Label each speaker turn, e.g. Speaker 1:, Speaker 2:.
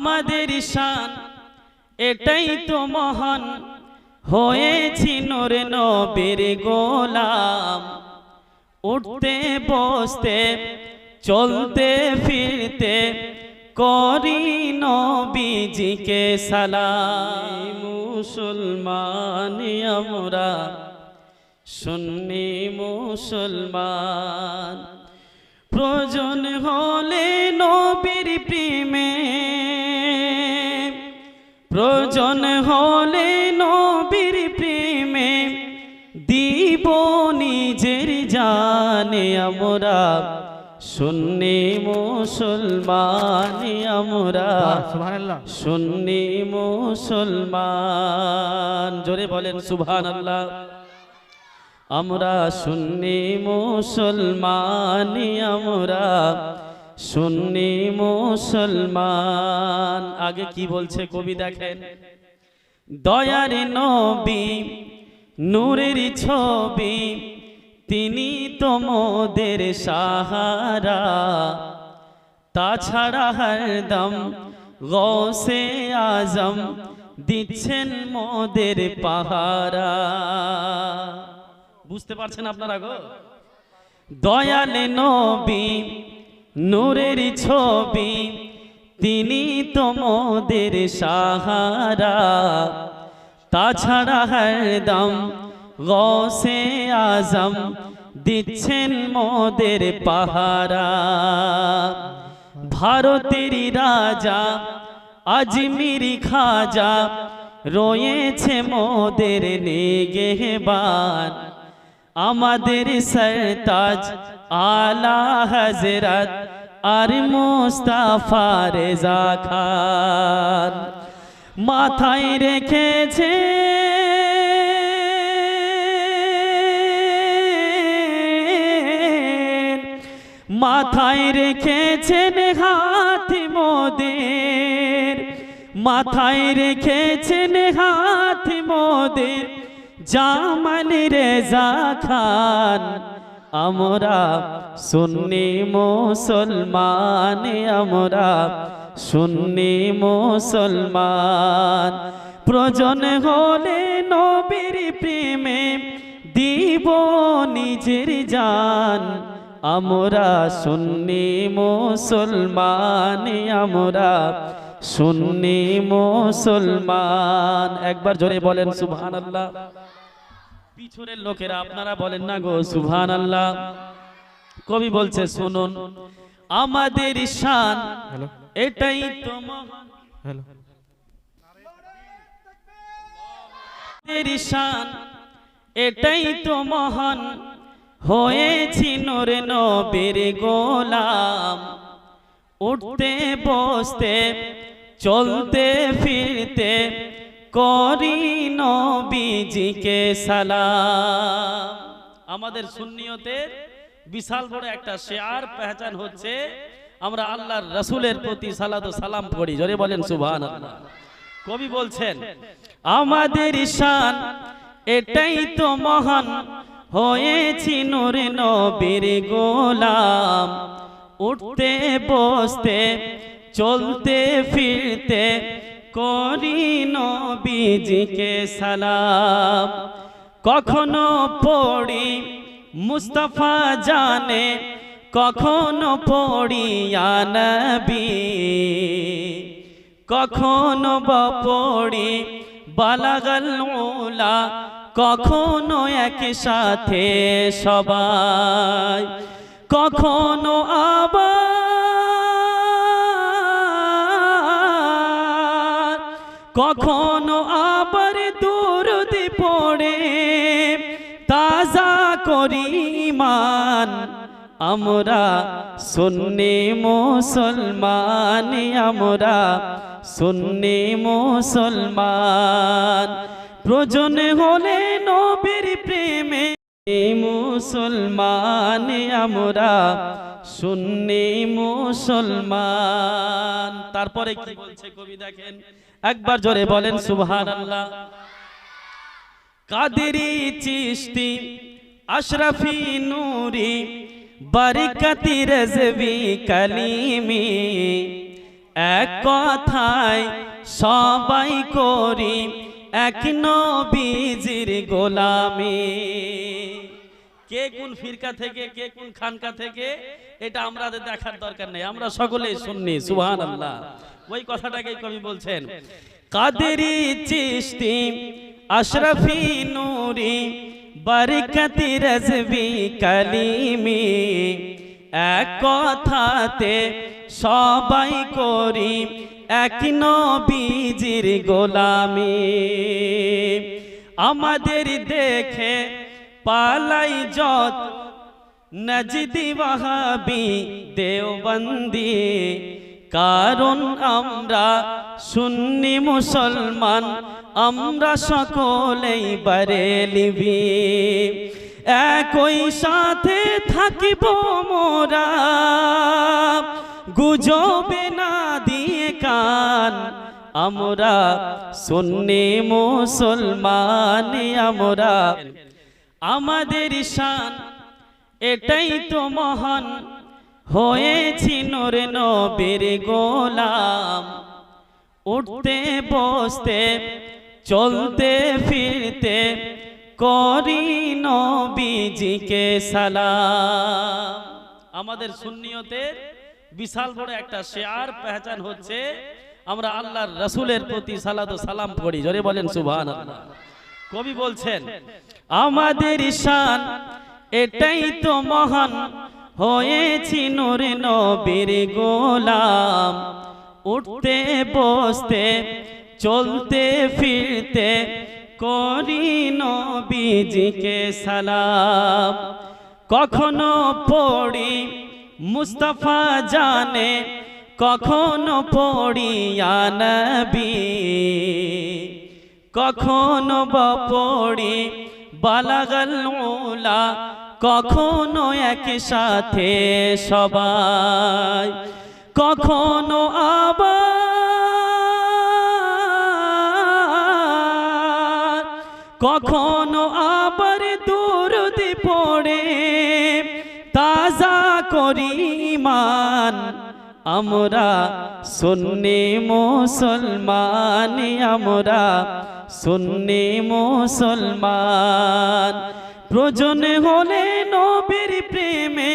Speaker 1: আমাদের শান, এটাই তো মহান। হয়েছি নোর নবীর গোলাম। উঠতে, বসতে, চলতে, ফিরতে করি নবীজিকে সালাম। মুসলমান আমরা, সুন্নি মুসলমান। প্রয়োজন হলে নবীর প্রেমে প্রয়োজন হলে নবীর প্রেমে দিব নিজের জানে আমরা। সুন্নি মুসলমান আমরা। সুন্নি মুসলমান। জোরে বলেন সুবহান আল্লাহ আমরা সুন্নি মুসলমান আমরা। সুন্নি মুসলমান। আগে কি বলছে কবি দেখেন? দয়ার নবী, নূরের ছবি, তিনি তোমাদের সাহারা। তাছাড়া হরদম গৌসে আজম দিচ্ছেন মোদের পাহারা। বুঝতে পারছেন আপনারা গো? দয়াল নবী নূরের ছবি, তিনি তোমাদের সাহারা। তাছাড়া হরদম গৌসে আজম দিচ্ছেন মোদের পাহারা। ভারতের রাজা আজমির খাজা রয়েছে মোদের নেগেবান। আমাদের সরতাজ আলা হজরত আর মুস্তাফা রেজা খান। মাথায় রেখেছে মাথায় রেখেছেন হাত মোদের। মাথায় রেখেছেন হাত মোদের জামাল রেজা খান। আমরা সুন্নি মুসলমান, আমরা সুন্নি মুসলমান। প্রয়োজন হলে নবীর প্রেমে দিব নিজের জান। আমরা সুন্নি মুসলমান, আমরা সুন্নি মুসলমান। একবার জোরে বলেন সুবহান আল্লাহ পিছনের লোকেরা আপনারা বলেন না গো সুবহান আল্লাহ কবি বলছে শুনুন আমাদের শান এটাই তো মহান।
Speaker 2: হ্যালো।
Speaker 1: শান এটাই তো মহান। হয়েছি নোরে নবীর গোলাম। উঠতে বসতে চলতে ফিরতে করি নবীজিকে সালাম। আমাদের সুন্নিয়তের বিশাল বড় একটা শেয়ার পেহচান হচ্ছে, আমরা আল্লাহর রসুলের প্রতি সালাদ সালাম পড়ি। জোরে বলেন সুভান কবি বলছেন, আমাদের শান এটাই তো মহান, হয়েছি নূরে নবীর গোলাম। উঠতে, বসতে, চলতে, ফিরতে করি নবীজিকে সালাম। কখনো পড়ি মুস্তফা জানে, কখনো পড়ি নবী কখনো পড়ি বালাগাল উলা, কখনো একসাথে সবাই। কখনো আবার কখনো আবার দুরুদ পড়ে, তাজা করি মান আমরা সুন্নি মুসলমান, আমরা সুন্নি মুসলমান। প্রয়োজন হলে নবীর প্রেমে মুসলমান, আমরা সুন্নি মুসলমান। তারপরে কি বলছে কবি দেখেন? একবার জোরে বলেন সুবহানাল্লাহ। কাদেরি চিস্তি আশরাফি নূরি বরকতি রজবি কলিমি। এক কথায় সবাই করি এক নবীজির গোলামি। কে কোন ফিরকা থেকে, কে কোন খানকা থেকে, এটা আমাদের দেখার দরকার নেই। আমরা সকলেই শুননি সুহান আল্লাহ ওই কথাটাকেই কবি বলছেন, কাদেরি আশরাফি নূরি, বরকতি রজবি কালিমি, এক কথাতে সবাই করি এক নবীজির গোলামি। আমাদের দেখে পালাই যত নজদি ওয়াহাবি দেওবন্দি। কারণ আমরা সুন্নি মুসলমান, আমরা সকলেই বারেলিবি। একই সাথে থাকিব মোরা, গুজবে না দিয়ে কান। আমরা সুন্নি মুসলমান আমরা আমাদের শান, এটাই তো মহান। হয়েছি নোর নবীর গোলাম। উঠতে, বসতে, চলতে, ফিরতে করি নবীজিকে সালাম। আমাদের সুন্নিয়তের বিশাল বড় একটা শেয়ার পেহচান হচ্ছে, আমরা আল্লাহর রসুলের প্রতি সালাদ সালাম করি জোরে বলেন সুবহান কবি বলছেন, আমাদের শান এটাই তো মহান, হয়েছি নূর নবীর গোলাম। উঠতে, বসতে, চলতে, ফিরতে করি নবীজিকে সালাম। কখনো পড়ি মুস্তাফা জানে, কখনো পড়ি নবী। কখনো বা পড়ি বালাগাল উলা কখনো এক সাথে সবাই, কখনো আবার কখনো আবার দুরুদি পড়ে, তাজা করি মান আমরা সুন্নি মুসলমান আমরা সুন্নি মুসলমান। প্রয়োজন হলে নবীর প্রেমে